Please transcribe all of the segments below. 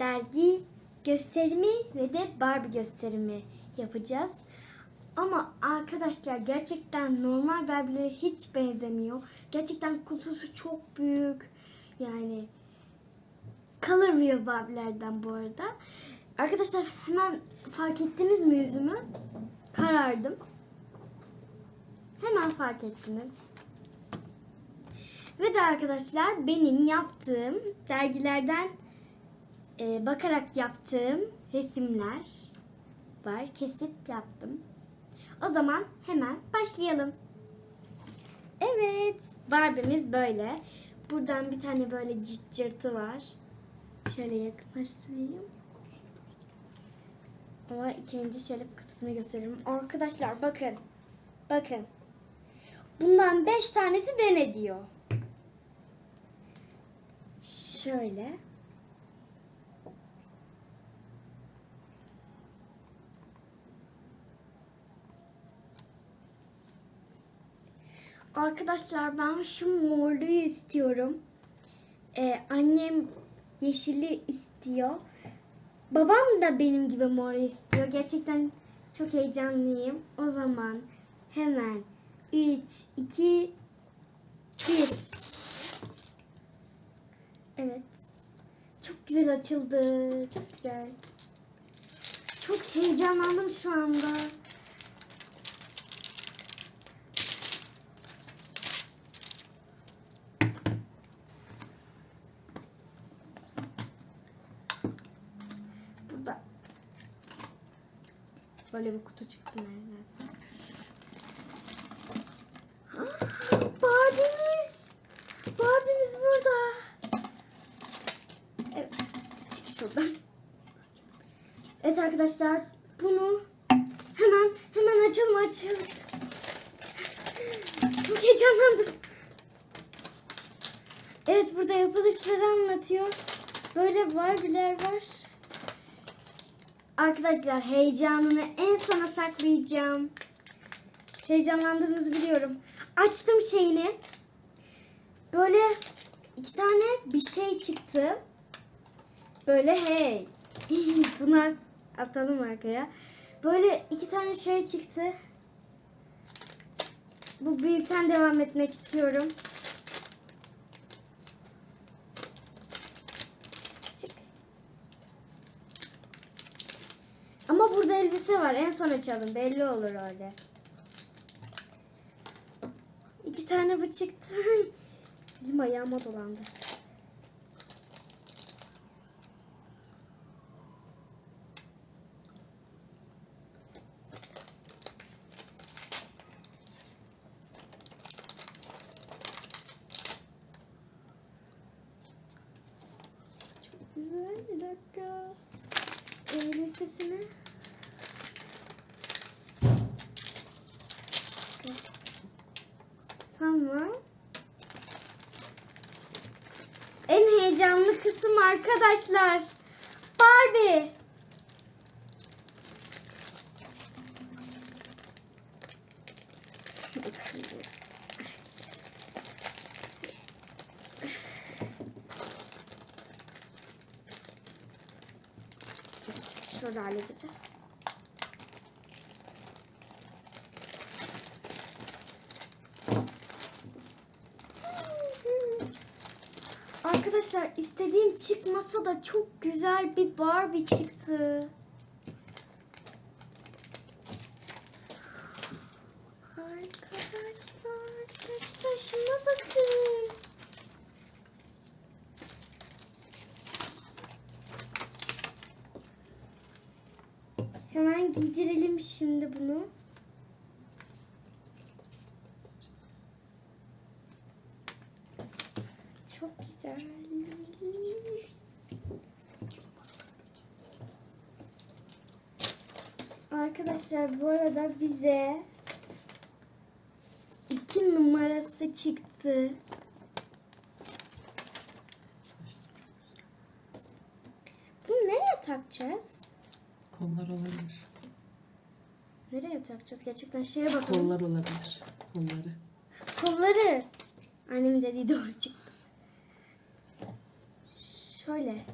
dergi gösterimi ve de Barbie gösterimi yapacağız. Ama arkadaşlar gerçekten normal Barbie'lere hiç benzemiyor. Gerçekten kutusu çok büyük. Yani Color Real Barbie'lerden bu arada. Arkadaşlar hemen fark ettiniz mi yüzümü? Karardım. Hemen fark ettiniz. Ve de arkadaşlar benim yaptığım dergilerden e, bakarak yaptığım resimler var. Kesip yaptım. O zaman hemen başlayalım. Evet. Barbie'miz böyle. Buradan bir tane böyle cırt cırtı var. Şöyle yakınlaştırayım. Ama ikinci şöyle kutusunu göstereyim. Arkadaşlar bakın. Bakın. Bundan beş tanesi ben ediyor. Şöyle. Arkadaşlar ben şu morluyu istiyorum. Ee, annem yeşili istiyor. Babam da benim gibi mor istiyor. Gerçekten çok heyecanlıyım. O zaman hemen 3, 2, 1. Evet. Çok güzel açıldı. Çok güzel. Çok heyecanlandım şu anda. Burada böyle bir kutu çıktı neredeyse. Barbie'miz. Barbie'miz burada. Evet. Çık şuradan. Evet arkadaşlar. Bunu hemen hemen açalım açalım. Çok heyecanlandım. Evet burada yapılışları anlatıyor. Böyle Barbie'ler var. Arkadaşlar heyecanını en sona saklayacağım. Heyecanlandığınızı biliyorum. Açtım şeyini. Böyle iki tane bir şey çıktı. Böyle hey. Buna atalım arkaya. Böyle iki tane şey çıktı. Bu büyükten devam etmek istiyorum. Ama burada elbise var. En son açalım. Belli olur öyle. İki tane bu çıktı. Elim ayağıma dolandı. Çok güzel. Bir dakika. Elbisesini. Tamam. En heyecanlı kısım arkadaşlar. Barbie. Şöyle halledeceğim. Arkadaşlar istediğim çıkmasa da çok güzel bir Barbie çıktı. Arkadaşlar tek taşıma bakın. Hemen giydirelim şimdi bunu. Çok güzel. Arkadaşlar bu arada bize iki numarası çıktı. Bunu nereye takacağız? Kollar olabilir. Nereye takacağız? Gerçekten şeye bakalım. Kollar olabilir. Kolları. Kolları. Annemin dediği doğru çıktı. Şöyle.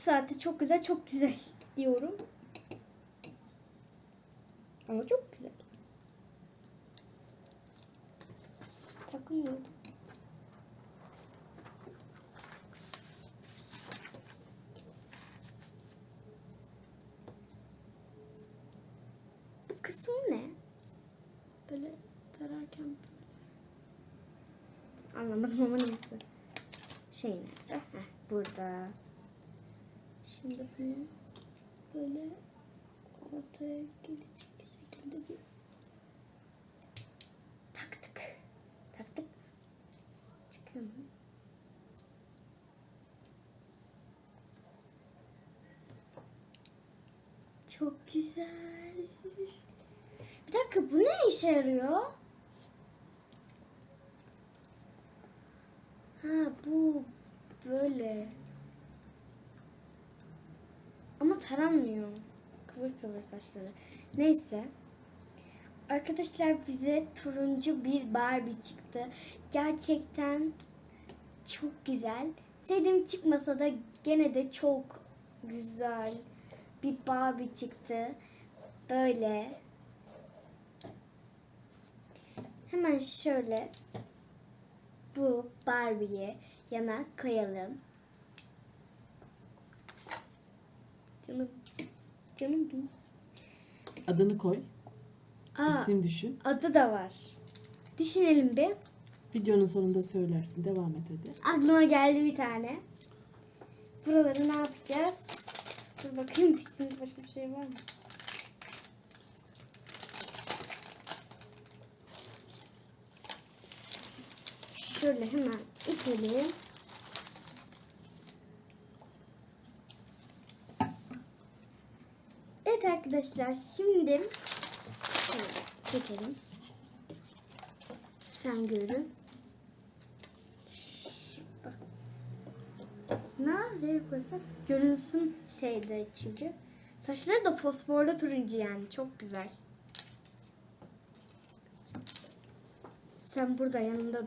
Saati çok güzel, çok güzel diyorum. Ama çok güzel. Takılmıyor. Bu kısım ne? Böyle tararken Anlamadım ama neyse. Şey nerede? Heh, burada. Şimdi bunu böyle ortaya gelecek şekilde bir taktık. Taktık. Çıkıyor mu? Çok güzel. Bir dakika bu ne işe yarıyor? Ha bu böyle. Ama taranmıyor. Kıvır kıvır saçları. Neyse. Arkadaşlar bize turuncu bir Barbie çıktı. Gerçekten çok güzel. Sevdiğim çıkmasa da gene de çok güzel bir Barbie çıktı. Böyle. Hemen şöyle bu Barbie'yi yana koyalım. Canım, canım benim. Adını koy. Aa, isim düşün. adı da var. Düşünelim bir. Videonun sonunda söylersin. Devam et hadi. Aklıma geldi bir tane. Buraları ne yapacağız? Dur bakayım üstünde başka bir şey var mı? Şöyle hemen itelim. Evet arkadaşlar şimdi çekelim. Sen görün. Şurada. Nereye koysak görünsün şeyde çünkü. Saçları da fosforlu turuncu yani çok güzel. Sen burada yanımda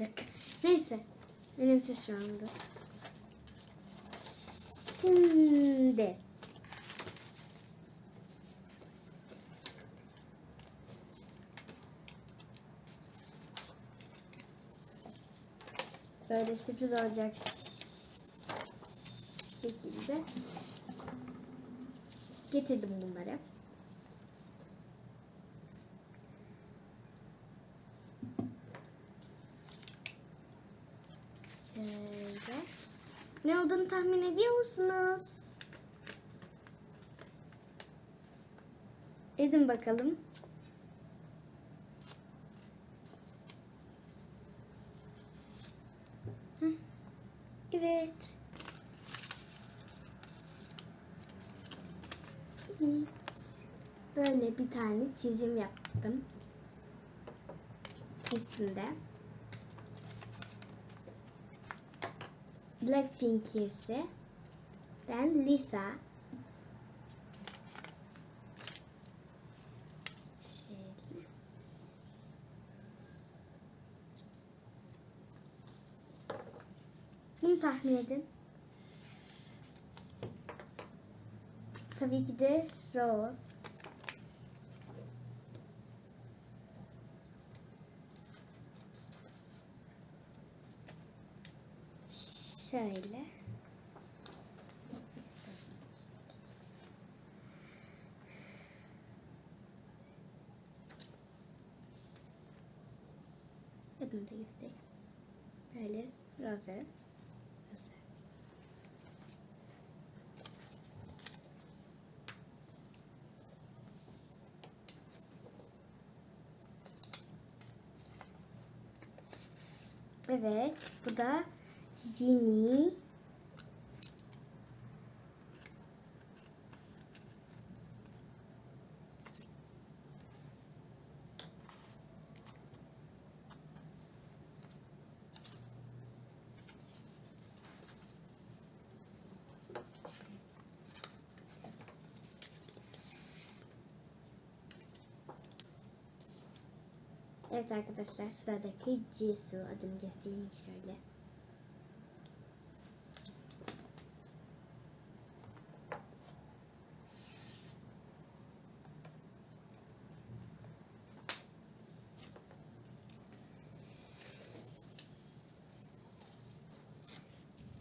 dakika. Neyse. Benimse şu anda. Şimdi. Böyle sürpriz olacak şekilde getirdim bunları. Şöyle. Ne olduğunu tahmin ediyor musunuz? Edin bakalım. Evet. Evet. Böyle bir tane çizim yaptım. Üstünde. Blackpink üyesi. Ben Lisa. Şöyle. Bunu tahmin edin. Tabii ki de Rose. Şöyle. Adını da göstereyim. Böyle Rose. Rose. Evet, bu da Jenny. Evet arkadaşlar sıradaki Jisoo adını göstereyim şöyle.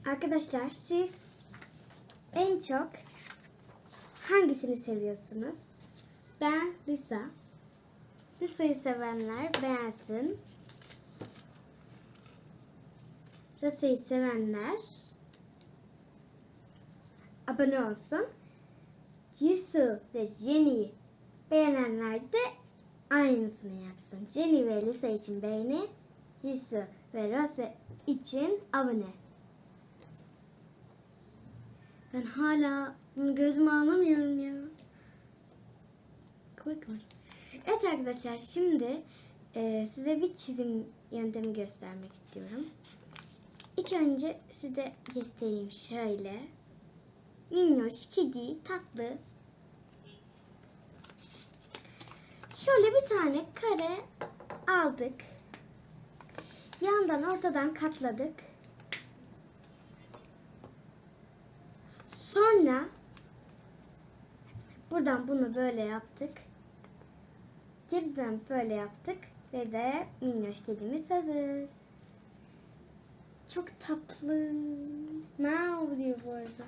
Arkadaşlar siz en çok hangisini seviyorsunuz? Ben Lisa. Lisa'yı sevenler beğensin. Lisa'yı sevenler abone olsun. Jisoo ve Jenny'i beğenenler de aynısını yapsın. Jenny ve Lisa için beğeni, Jisoo ve Rose için abone. Ben hala bunu gözüme alamıyorum ya. Koy. Evet arkadaşlar şimdi e, size bir çizim yöntemi göstermek istiyorum. İlk önce size göstereyim şöyle. Minnoş, kedi, tatlı. Şöyle bir tane kare aldık. Yandan ortadan katladık. Sonra buradan bunu böyle yaptık. Geriden böyle yaptık ve de minnoş kedimiz hazır. Çok tatlı. Meow diyor bu arada.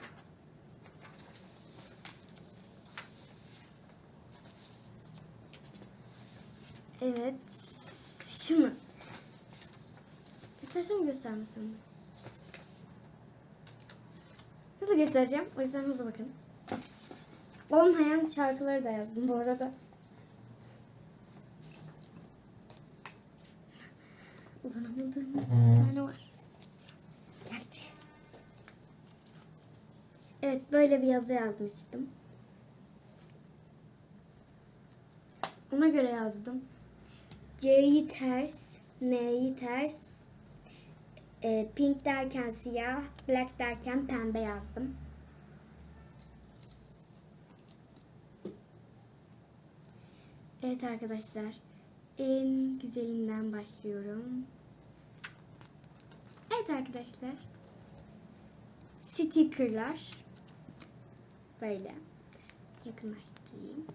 Evet. Şunu. İstersen göstermesem mi? Hızlı göstereceğim. O yüzden hızlı bakın. Olmayan şarkıları da yazdım bu arada. Uzanamadığımız bir tane var. Geldi. Evet böyle bir yazı yazmıştım. Ona göre yazdım. C'yi ters, N'yi ters, e, pink derken siyah, black derken pembe yazdım. Evet arkadaşlar, en güzelinden başlıyorum. Evet arkadaşlar, stickerlar böyle yakınlaştırayım.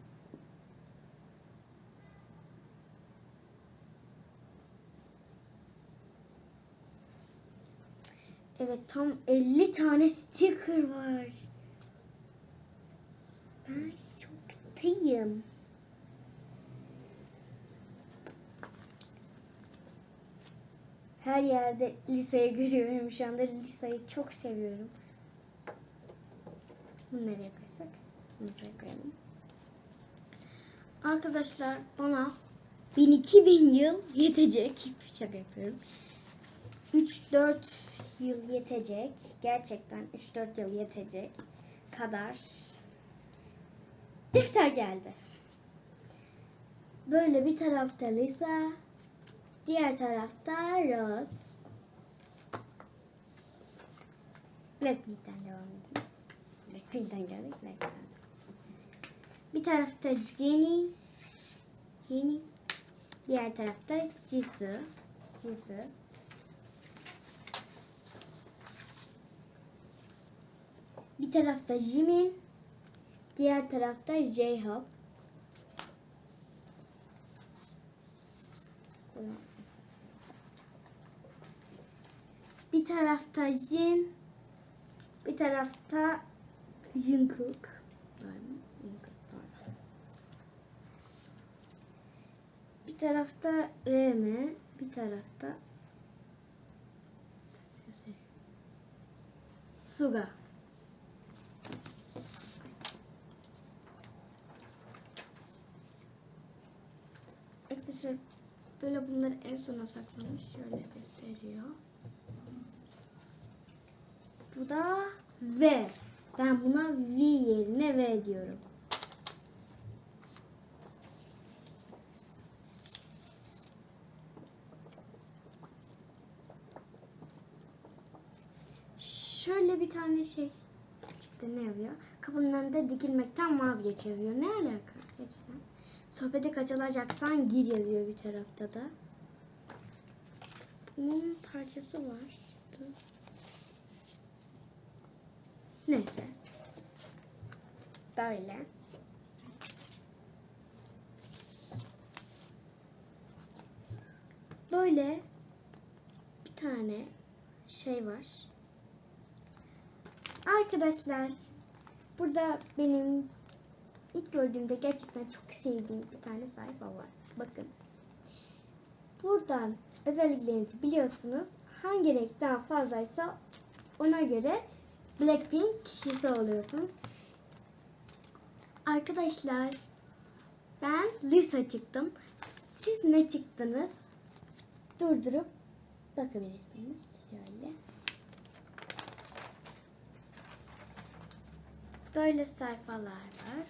Evet tam 50 tane sticker var. Ben şoktayım. Her yerde liseyi görüyorum şu anda. Liseyi çok seviyorum. Bunu nereye koysak? Bunu koyalım. Arkadaşlar bana 1000-2000 yıl yetecek. Şaka yapıyorum. 3-4 yıl yetecek. Gerçekten 3-4 yıl yetecek kadar defter geldi. Böyle bir tarafta Lisa, diğer tarafta Rose. Blackpink'ten devam edelim. Blackpink'ten geldik. Blackpink'ten. Bir tarafta Jenny, Jenny. Diğer tarafta Jisoo, Jisoo. Bir tarafta Jimin, diğer tarafta J-Hope. Bir tarafta Jin, bir tarafta Jungkook. Bir tarafta RM, bir tarafta Suga. Arkadaşlar böyle bunları en sona saklamış. Şöyle gösteriyor. Bu da V. Ben buna V yerine V diyorum. Şöyle bir tane şey çıktı ne yazıyor? Kapının önünde dikilmekten vazgeç yazıyor. Ne alaka gerçekten? Sohbete katılacaksan gir yazıyor bir tarafta da. Bunun parçası var. Dur. Neyse. Böyle. Böyle bir tane şey var. Arkadaşlar burada benim ilk gördüğümde gerçekten çok sevdiğim bir tane sayfa var. Bakın. Buradan özelliklerinizi biliyorsunuz. Hangi renk daha fazlaysa ona göre Blackpink kişisi oluyorsunuz. Arkadaşlar ben Lisa çıktım. Siz ne çıktınız? Durdurup bakabilirsiniz. Şöyle. Böyle sayfalar var.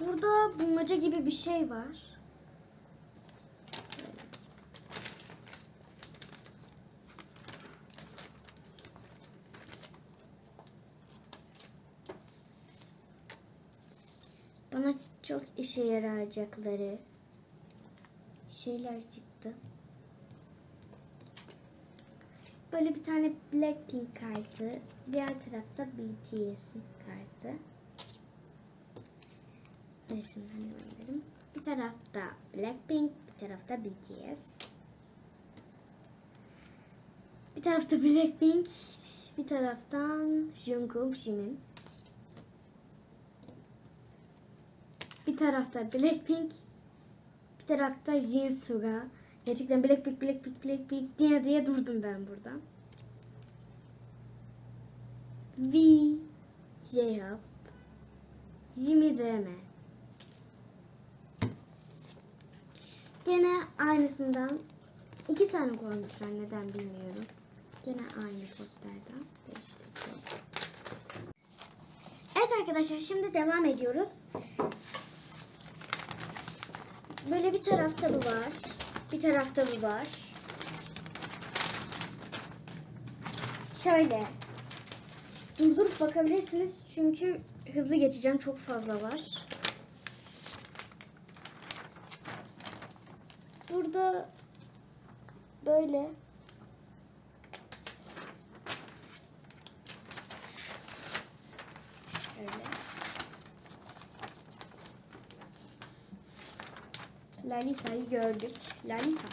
Burada bulmaca gibi bir şey var. Bana çok işe yarayacakları şeyler çıktı. Böyle bir tane Blackpink kartı, diğer tarafta BTS'in kartı. Resimden gönderim. Bir tarafta Blackpink, bir tarafta BTS. Bir tarafta Blackpink, bir taraftan Jungkook, Jimin. Bir tarafta Blackpink, bir tarafta Jinsuga. Gerçekten Blackpink, Blackpink, Blackpink diye diye durdum ben burada. V, J-Hope, Jimmy Reme. Gene aynısından iki tane koymuşlar neden bilmiyorum. Gene aynı posterden. Değişik bir şey. Evet arkadaşlar şimdi devam ediyoruz. Böyle bir tarafta bu var. Bir tarafta bu var. Şöyle. Durdurup bakabilirsiniz çünkü hızlı geçeceğim çok fazla var. Burada böyle şöyle Lalisa'yı gördük. Lalisa.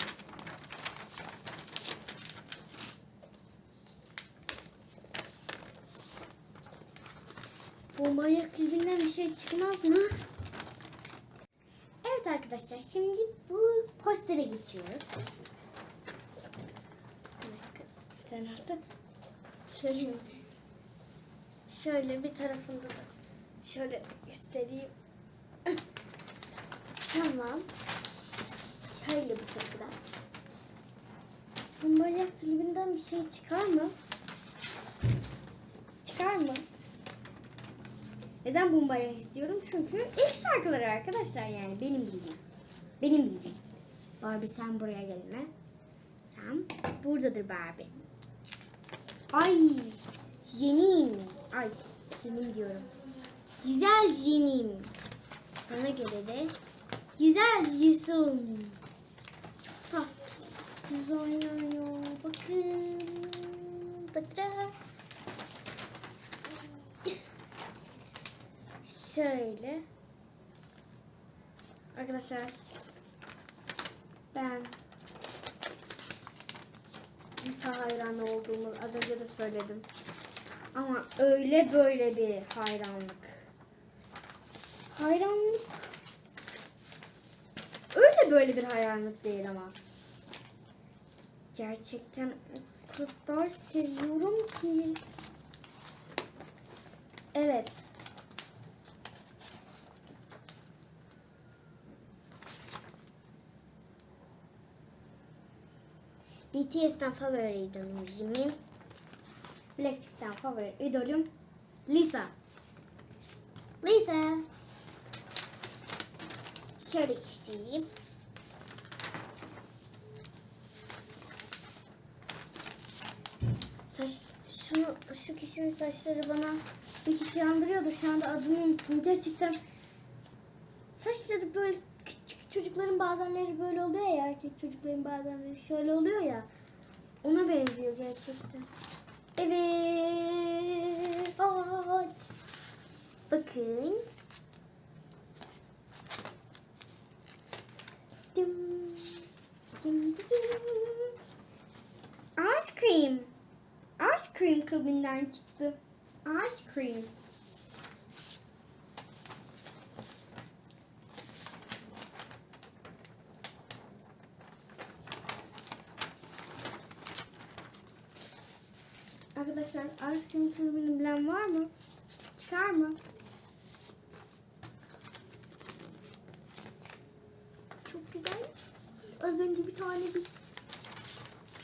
Bu manyak klibinden bir şey çıkmaz mı? Evet arkadaşlar şimdi bu postere geçiyoruz. Bir tarafta şöyle şöyle bir tarafında da şöyle göstereyim. Tamam. Şöyle tarafta. Bu manyak klibinden bir şey çıkar mı? Çıkar mı? Neden Bumbayak istiyorum? Çünkü ilk şarkıları arkadaşlar yani benim bildiğim. Benim bildiğim. Barbie sen buraya gelme. Sen buradadır Barbie. Ay Jenim. Ay Jenim diyorum. Güzel Jenim. Sana göre de güzel Jisung. Güzel oynuyor. Bakın. Tıkra. Şöyle. Arkadaşlar ben Lisa hayranı olduğumu az önce de söyledim. Ama öyle böyle bir hayranlık. Hayranlık öyle böyle bir hayranlık değil ama. Gerçekten o kadar seviyorum ki. Evet. BTS'ten favori idolüm Jimin. Blackpink'ten favori idolüm Lisa. Lisa. Şöyle isteyeyim. Şu, şu kişinin saçları bana bir kişi andırıyordu. Şu anda adını unuttum. Gerçekten saçları böyle küçük çocukların bazenleri böyle oluyor ya. Erkek çocukların bazenleri şöyle oluyor ya. Ona benziyor gerçekten. Evet. Bakın. Dım, dım, dım. Ice cream. Klubinden çıktı. Ice cream. Arkadaşlar ice cream klubunu bilen var mı? Çıkar mı? Çok güzel. Az önce bir tane bir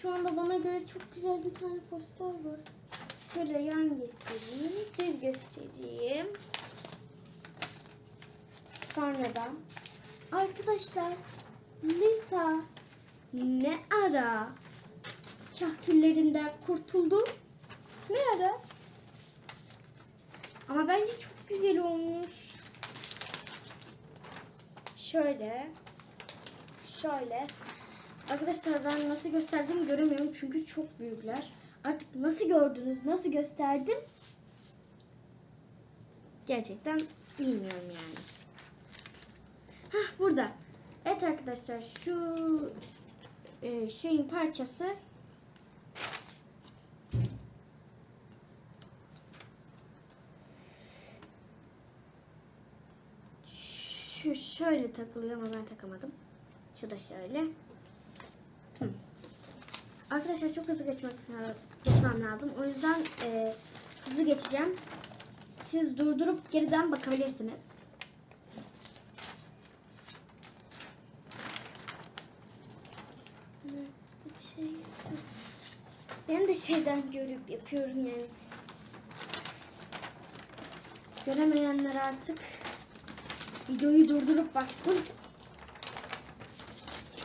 şu anda bana göre çok güzel bir tane poster var. Şöyle yan göstereyim, düz göstereyim. Sonradan arkadaşlar Lisa ne ara kahküllerinden kurtuldu? Ne ara? Ama bence çok güzel olmuş. Şöyle. Şöyle. Arkadaşlar ben nasıl gösterdiğimi göremiyorum çünkü çok büyükler. Artık nasıl gördünüz, nasıl gösterdim? Gerçekten bilmiyorum yani. Hah burada. Evet arkadaşlar şu e, şeyin parçası şu şöyle takılıyor ama ben takamadım. Şu da şöyle. Hı. Arkadaşlar çok hızlı geçmek, geçmem lazım. O yüzden e, hızlı geçeceğim. Siz durdurup geriden bakabilirsiniz. Ben de şeyden görüp yapıyorum yani. Göremeyenler artık videoyu durdurup baksın.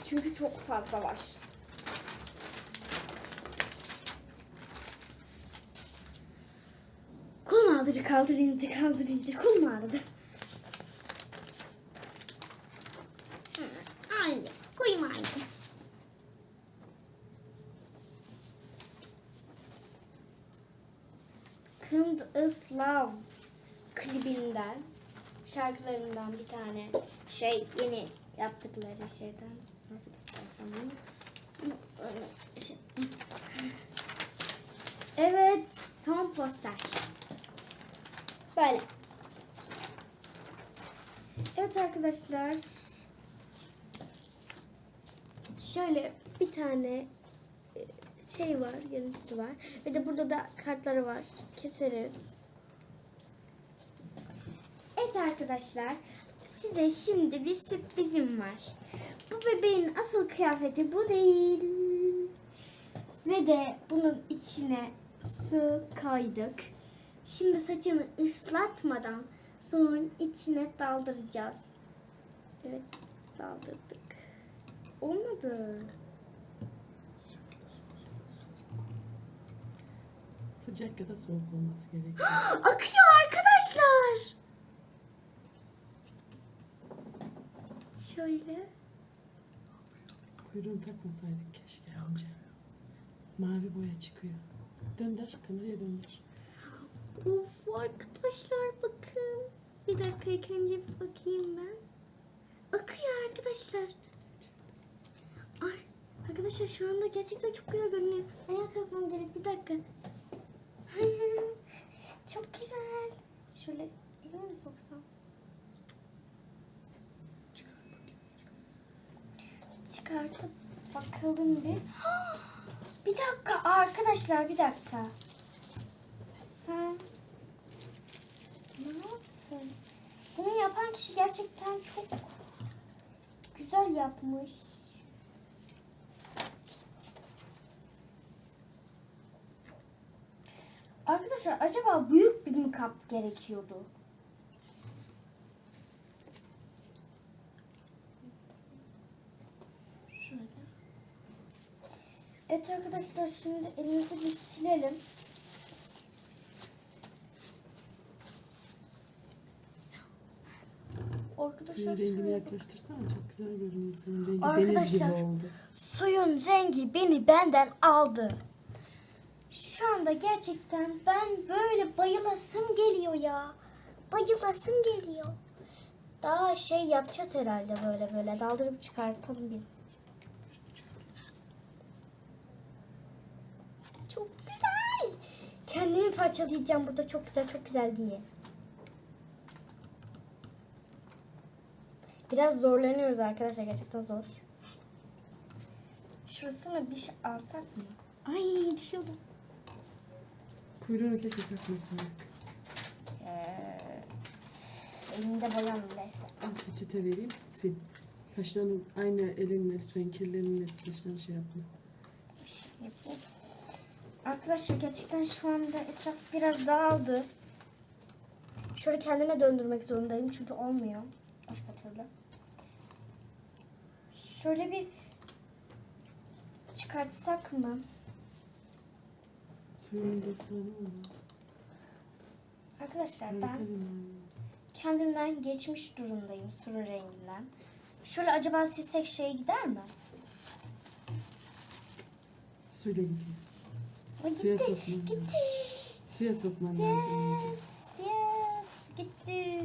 Çünkü çok fazla var. Kolum ağrıdı, kaldır indir, kaldır indir. Kolum ağrıdı. Aynı. Koyum aynı. Kund is Love klibinden şarkılarından bir tane şey yeni yaptıkları şeyden nasıl göstersem bunu. Evet son poster böyle evet arkadaşlar şöyle bir tane e, şey var görüntüsü var ve de burada da kartları var keseriz Evet arkadaşlar, size şimdi bir sürprizim var. Bu bebeğin asıl kıyafeti bu değil. Ve de bunun içine su koyduk. Şimdi saçını ıslatmadan suyun içine daldıracağız. Evet, daldırdık. Olmadı. Sıcak ya da soğuk olması gerekiyor. Akıyor arkadaşlar. Şöyle. Kuyruğunu takmasaydık keşke önce. Mavi boya çıkıyor. Döndür, kameraya döndür. Of arkadaşlar bakın. Bir dakika ilk önce bir bakayım ben. Akıyor arkadaşlar. Ay arkadaşlar şu anda gerçekten çok güzel görünüyor. Ayağa kalkmam gerek bir dakika. çok güzel. Şöyle elime mi soksam? Çıkartıp bakalım bir. Bir dakika arkadaşlar bir dakika. Sen ne yaptın? Bunu yapan kişi gerçekten çok güzel yapmış. Arkadaşlar acaba büyük bir mi kap gerekiyordu? Şöyle. Evet arkadaşlar şimdi elimizi bir silelim. Arkadaşlar Suyun rengini yaklaştırsana çok güzel görünüyor. Suyun rengi deniz Arkadaşlar. gibi oldu. Suyun rengi beni benden aldı. Şu anda gerçekten ben böyle bayılasım geliyor ya. Bayılasım geliyor. Daha şey yapacağız herhalde böyle böyle daldırıp çıkartalım bir. Çok güzel. kendimi parçalayacağım burada çok güzel çok güzel diye. Biraz zorlanıyoruz arkadaşlar gerçekten zor. Şurasını bir şey alsak mı? Ay düşüyordum. Kuyruğunu keşke takmasaydık. Ee, elimde boyam neyse. Al peçete vereyim sil. Saçların aynı elinle, sen kirlerinle saçlarını şey yapma. yapayım. Arkadaşlar gerçekten şu anda etraf biraz dağıldı. Şöyle kendime döndürmek zorundayım çünkü olmuyor. Başka türlü. Şöyle bir çıkartsak mı? Suyun efsane oldu. Arkadaşlar ben kendimden geçmiş durumdayım surun renginden. Şöyle acaba silsek şey gider mi? Suyla gidiyor. Ay, Suya gitti. sokman lazım. Gitti. Suya sokman lazım önce. Yes, yes. Gitti.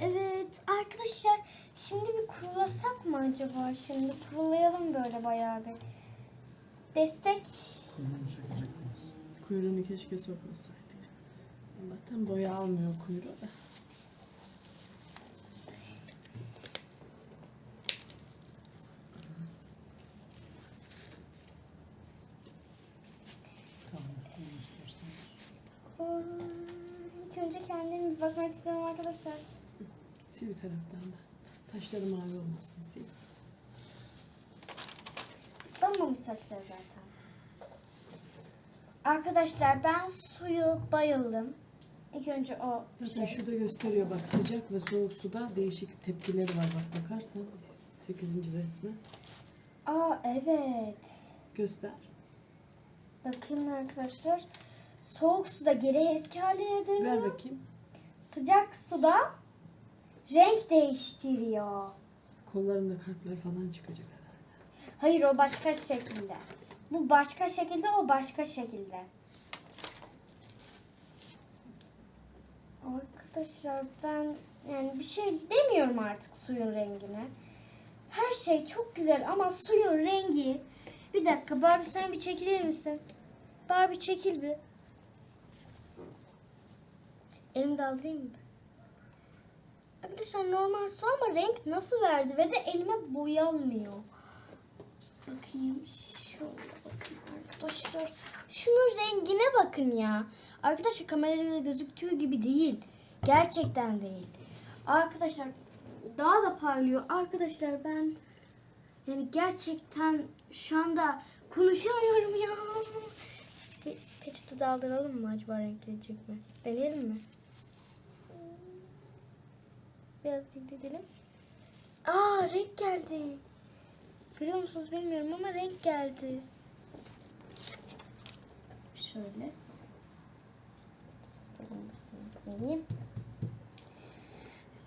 Evet arkadaşlar şimdi bir kurulasak mı acaba? Şimdi kurulayalım böyle bayağı bir. Destek. Kuyruğunu sökecektiniz. Kuyruğunu keşke sokmasaydık. Allah'tan boya almıyor kuyruğu da. Hmm, İlk önce kendim bir bakmak istiyorum arkadaşlar. Sil bir taraftan da. Saçları mavi olmasın sil. Donmamış saçları zaten. Arkadaşlar ben suyu bayıldım. İlk önce o Zaten şey. şurada gösteriyor bak sıcak ve soğuk suda değişik tepkileri var bak bakarsan 8. resme. Aa evet. Göster. Bakın arkadaşlar. Soğuk suda geri eski haline dönüyor. Ver bakayım. Sıcak suda renk değiştiriyor. Kollarında kalpler falan çıkacak herhalde. Hayır o başka şekilde. Bu başka şekilde o başka şekilde. Arkadaşlar ben yani bir şey demiyorum artık suyun rengine. Her şey çok güzel ama suyun rengi. Bir dakika Barbie sen bir çekilir misin? Barbie çekil bir. Elimi daldırayım mı? Arkadaşlar normal su ama renk nasıl verdi ve de elime boyanmıyor. Bakayım şöyle bakın arkadaşlar. Şunun rengine bakın ya. Arkadaşlar kamerada gözüktüğü gibi değil. Gerçekten değil. Arkadaşlar daha da parlıyor. Arkadaşlar ben yani gerçekten şu anda konuşamıyorum ya. Bir peçete daldıralım mı acaba renk gelecek mi? Deneyelim mi? Biraz bekleyelim. Aa renk geldi. Görüyor musunuz bilmiyorum ama renk geldi. Şöyle. Geleyim.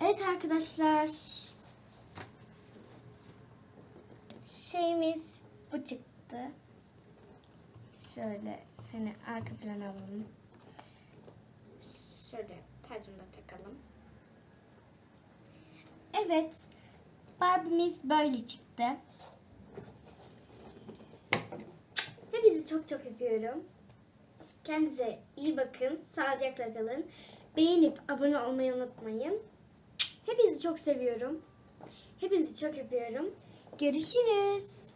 Evet arkadaşlar. Şeyimiz bu çıktı. Şöyle seni arka plana alalım. Şöyle tacını da takalım. Evet. Barbie'miz böyle çıktı. Hepinizi çok çok öpüyorum. Kendinize iyi bakın. Sağlıcakla kalın. Beğenip abone olmayı unutmayın. Hepinizi çok seviyorum. Hepinizi çok öpüyorum. Görüşürüz.